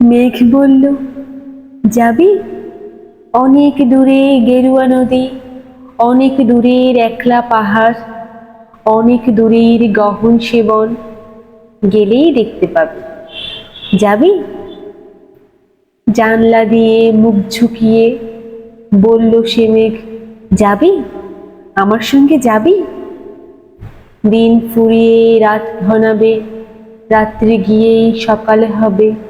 মেঘ বলল, যাবি? অনেক দূরে গেরুয়া নদী, অনেক দূরের একলা পাহাড়, অনেক দূরের গহন সেবন গেলেই দেখতে পাবি। যাবি? জানলা দিয়ে মুখ ঝুঁকিয়ে বলল সে মেঘ, যাবি? আমার সঙ্গে যাবি? দিন ফুরিয়ে, রাত ঘনাবে, রাত্রি গিয়েই সকালে হবে।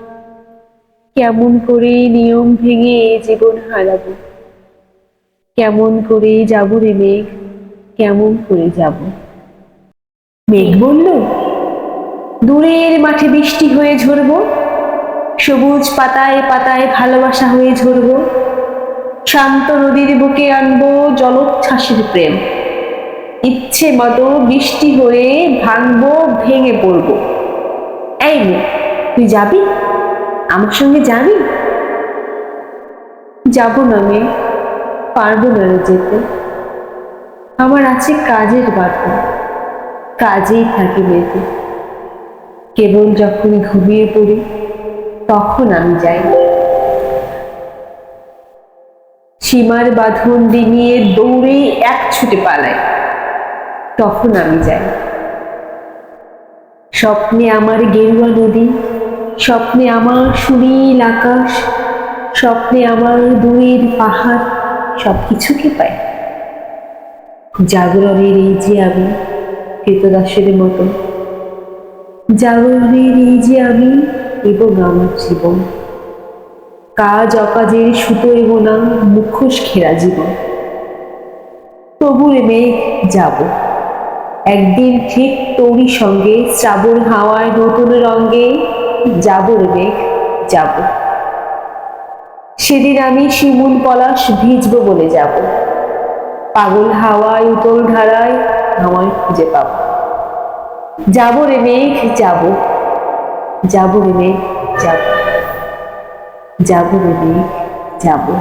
কেমন করে নিয়ম ভেঙে জীবন হারাবো? কেমন করে যাব রে মেঘ? কেমন করে যাব? মেঘ বলল, দূরের মাঠে বৃষ্টি হয়ে ঝরবো, সবুজ পাতায় পাতায় ভালোবাসা হয়ে ঝরবো, শান্ত নদীর বুকে আনব জলোচ্ছ্বাসের প্রেম। ইচ্ছে মতো বৃষ্টি হয়ে ভাঙবো, ভেঙে পড়ব। এই তুই যাবি? আমার সঙ্গে যাবি? যাব না মেয়ে, পারব না যেতে। আমার আছে কাজের বাধা কাজেই থাকি মেয়েতে কেবল যখন ঘুমিয়ে পড়ি, তখন আমি যাই। সীমার বাঁধন ডিঙিয়ে দৌড়ে এক ছুটে পালাই, তখন আমি যাই। স্বপ্নে আমার গেরুয়া নদী স্বপ্নে আমার সুনীল আকাশ, স্বপ্নে আমার দূরের পাহাড় সব কিছুকে পাই জাগরণের এই যে আমি কৃতদাসের মতো। জাগরণের এই যে আমি এবং আমার জীবন। কাজ অকাজের সুতো এবং না, মুখোশ ঘেরা জীবন। তবু রে মেঘ যাব। একদিন ঠিক তোরই সঙ্গে, শ্রাবণ হাওয়ায় নতুন রঙ্গে যাব রে, যাব। সেদিন আমি শিমুল পলাশ ভিজব বলে যাব। পাগল হাওয়ায়, উতল ধারায় আমায় খুঁজে পাব। যাব রে মেঘ, যাব। যাব রে মেঘ, যাব। যাব রে মেঘ, যাব।